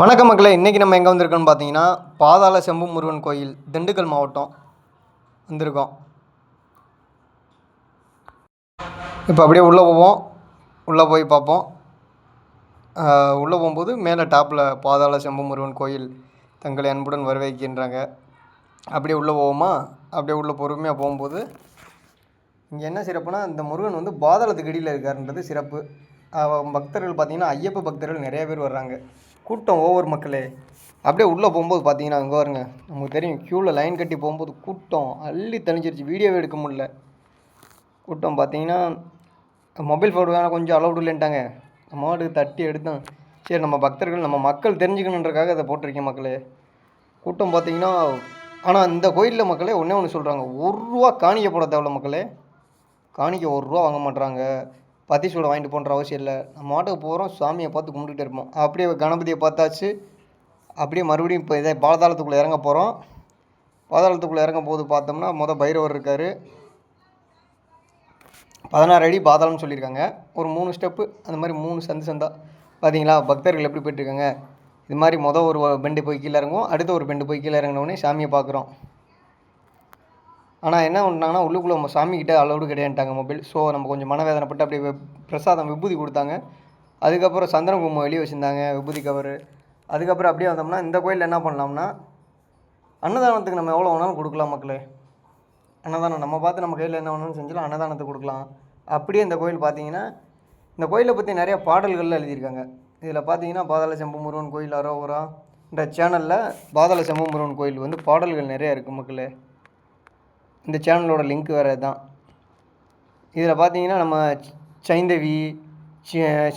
வணக்கம் மக்களே இன்றைக்கி நம்ம எங்கே வந்திருக்கோம்னு பார்த்தீங்கன்னா பாதாள செம்பு முருகன் கோயில் திண்டுக்கல் மாவட்டம் வந்திருக்கோம். இப்போ அப்படியே உள்ளே போவோம். உள்ளே போய் பார்ப்போம். உள்ளே போகும்போது மேலே டாப்பில் பாதாள செம்பு முருகன் கோயில் தங்களை அன்புடன் வரவேற்கின்றாங்க. அப்படியே உள்ளே போவோமா? அப்படியே உள்ளே பொறுமையாக போகும்போது இங்கே என்ன சிறப்புனா இந்த முருகன் வந்து பாதாளத்துக்கு அடியில் இருக்காருன்றது சிறப்பு. பக்தர்கள் பார்த்தீங்கன்னா ஐயப்ப பக்தர்கள் நிறைய பேர் வர்றாங்க. கூட்டம் ஓவர் மக்களே. அப்படியே உள்ளே போகும்போது பார்த்தீங்கன்னா அங்கே வருங்க நமக்கு தெரியும் க்யூவில் லைன் கட்டி போகும்போது கூட்டம் அள்ளி தெளிஞ்சிருச்சு. வீடியோவே எடுக்க முடியல. கூட்டம் பார்த்தீங்கன்னா மொபைல் ஃபோன் வேணால் கொஞ்சம் அலௌடு இல்லைன்ட்டாங்க. நம்ம மாடு தட்டி எடுத்தோம் சரி நம்ம பக்தர்கள் நம்ம மக்கள் தெரிஞ்சுக்கணுன்றக்காக அதை போட்டிருக்கேன் மக்களே. கூட்டம் பார்த்தீங்கன்னா ஆனால் இந்த கோயிலில் மக்களே ஒன்றே ஒன்று சொல்கிறாங்க ஒரு ரூபா காணிக்க போட தேவையில்ல மக்களே. காணிக்க ஒரு ரூபா வாங்க மாட்றாங்க. பத்தி சூட வாங்கிட்டு போன்ற அவசியம் இல்லை. நம்ம மாட்டுக்கு போகிறோம் சாமியை பார்த்து கும்பிட்டுட்டு இருப்போம். அப்படியே கணபதியை பார்த்தாச்சு. அப்படியே மறுபடியும் இப்போ இதே பாதாளத்துக்குள்ளே இறங்க போகிறோம் பாதாளத்துக்குள்ளே இறங்கும் போது பார்த்தோம்னா மொதல் பைரவர் இருக்கார். பதினாறு அடி பாதாளம்னு சொல்லியிருக்காங்க. ஒரு மூணு ஸ்டெப்பு அந்த மாதிரி மூணு சந்து சந்தா. பார்த்தீங்களா பக்தர்கள் எப்படி போயிட்டுருக்காங்க இது மாதிரி மொதல் ஒரு பெண்டு போய் கீழே இறங்குவோம். அடுத்து ஒரு பெண்டு போய் கீழே இறங்கினோடனே சாமியை பார்க்குறோம். ஆனால் என்ன பண்ணாங்கன்னா உள்ளுக்குள்ளே நம்ம சாமிக்கிட்ட அலௌடு கிடையாதுட்டாங்க மொபைல் ஸோ நம்ம கொஞ்சம் மனவேதனைப்பட்டு அப்படியே பிரசாதம் விபூதி கொடுத்தாங்க. அதுக்கப்புறம் சந்தன குங்குமம் வெளியே வச்சுருந்தாங்க விபூதி கவர் அதுக்கப்புறம் அப்படியே வந்தோம்னா இந்த கோயிலில் என்ன பண்ணலாம்னா அன்னதானத்துக்கு நம்ம எவ்வளோ வேணாலும் கொடுக்கலாம் மக்களே. அன்னதானம் நம்ம பார்த்து நம்ம கையில் என்ன வேணாலும் செஞ்சாலும் அன்னதானத்தை கொடுக்கலாம். அப்படியே இந்த கோயில் பார்த்தீங்கன்னா இந்த கோயிலை பற்றி நிறைய பாடல்கள்லாம் எழுதியிருக்காங்க. இதில் பார்த்தீங்கன்னா பாதாள செம்பு முருகன் கோயில் அரோவரா இந்த சேனலில் பாதாள செம்பு முருகன் கோயில் வந்து பாடல்கள் நிறையா இருக்குது மக்களே. இந்த சேனலோட லிங்க் வேறு தான் இதில் பார்த்தீங்கன்னா நம்ம சைந்தவி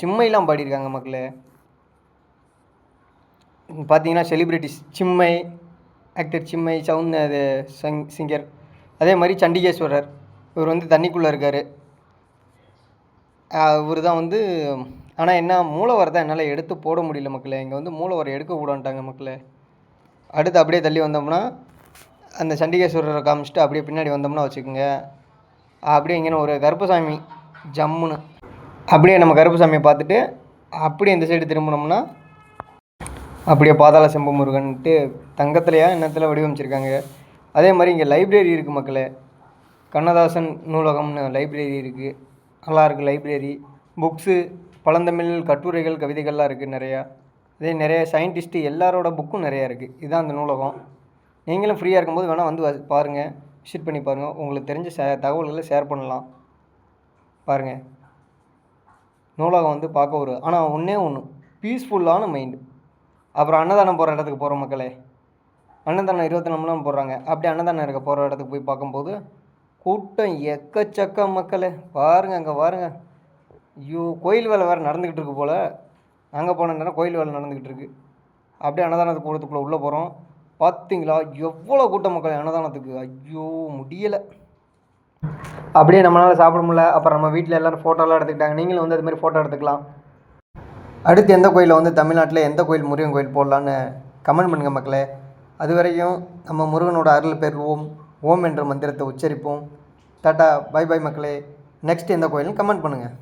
சிம்மைலாம் பாடியிருக்காங்க மக்களே. பார்த்தீங்கன்னா செலிப்ரிட்டிஸ் சிம்மை ஆக்டர் சிம்மை சவுந்த் அது சங் சிங்கர். அதே மாதிரி சண்டிகேஸ்வரர் இவர் வந்து தண்ணிக்குள்ளே இருக்கார். இவர் தான் வந்து ஆனால் என்ன மூலவர் தான் என்னால் எடுத்து போட முடியல மக்களே. இங்கே வந்து மூலவர் எடுக்க கூடான்ட்டாங்க மக்களே. அடுத்து அப்படியே தள்ளி வந்தோம்னா அந்த சண்டிகேஸ்வரரை காமிச்சிட்டு அப்படியே பின்னாடி வந்தோம்னா வச்சுக்கோங்க. அப்படியே இங்கே ஒரு கருப்பசாமி ஜம்முன்னு. அப்படியே நம்ம கருப்பசாமியை பார்த்துட்டு அப்படியே இந்த சைடு திரும்பினோம்னா அப்படியே பாதாள செம்பு முருகன்ட்டு தங்கத்துலையா என்னத்தில் வடிவமைச்சிருக்காங்க. அதே மாதிரி இங்கே லைப்ரரி இருக்குது மக்களே. கண்ணதாசன் நூலகம்னு லைப்ரரி இருக்குது நல்லா இருக்குது லைப்ரரி புக்ஸு பழந்தமிழ் கட்டுரைகள் கவிதைகள்லாம் இருக்குது நிறையா. அதே நிறைய சயின்டிஸ்ட்டு எல்லாரோட புக்கும் நிறையா இருக்குது இதுதான் அந்த நூலகம். நீங்களும் ஃப்ரீயாக இருக்கும்போது வேணால் வந்து பாருங்கள் விசிட் பண்ணி பாருங்கள் உங்களுக்கு தெரிஞ்ச ச தகவல்களை ஷேர் பண்ணலாம். பாருங்கள் நூலகம் வந்து பார்க்க ஒரு ஆனால் ஒன்றே ஒன்று பீஸ்ஃபுல்லான மைண்டு அப்புறம் அன்னதானம் போகிற இடத்துக்கு போகிற மக்களே. அன்னதானம் இருபத்தி நாலு மணி போடுறாங்க. அப்படியே அன்னதானம் இருக்க போகிற இடத்துக்கு போய் பார்க்கும்போது கூட்டம் எக்கச்சக்க மக்களே. பாருங்கள் அங்கே பாருங்கள் ஐயோ கோயில் வேலை வேறு நடந்துக்கிட்டு இருக்கு போல். அங்கே போன நேரம் கோயில் வேலை நடந்துக்கிட்டு இருக்கு. அப்படியே அன்னதானத்துக்கு போகிறதுக்குள்ளே உள்ளே போகிறோம் பார்த்தீங்களா எவ்வளோ கூட்டம் மக்கள் அன்னதானத்துக்கு? ஐயோ முடியலை. அப்படியே நம்மளால் சாப்பிட முடியல. அப்புறம் நம்ம வீட்டில் எல்லோரும் ஃபோட்டோலாம் எடுத்துக்கிட்டாங்க. நீங்களும் வந்து அதுமாதிரி ஃபோட்டோ எடுத்துக்கலாம். அடுத்து எந்த கோயிலில் வந்து தமிழ்நாட்டில் எந்த கோயில் முருகன் கோயில் போடலான்னு கமெண்ட் பண்ணுங்கள் மக்களே. அது வரைக்கும் நம்ம முருகனோட அருள் பெறுவோம். ஓம் என்ற மந்திரத்தை உச்சரிப்போம். டாட்டா பை பை மக்களே. நெக்ஸ்ட் எந்த கோயிலும் கமெண்ட் பண்ணுங்கள்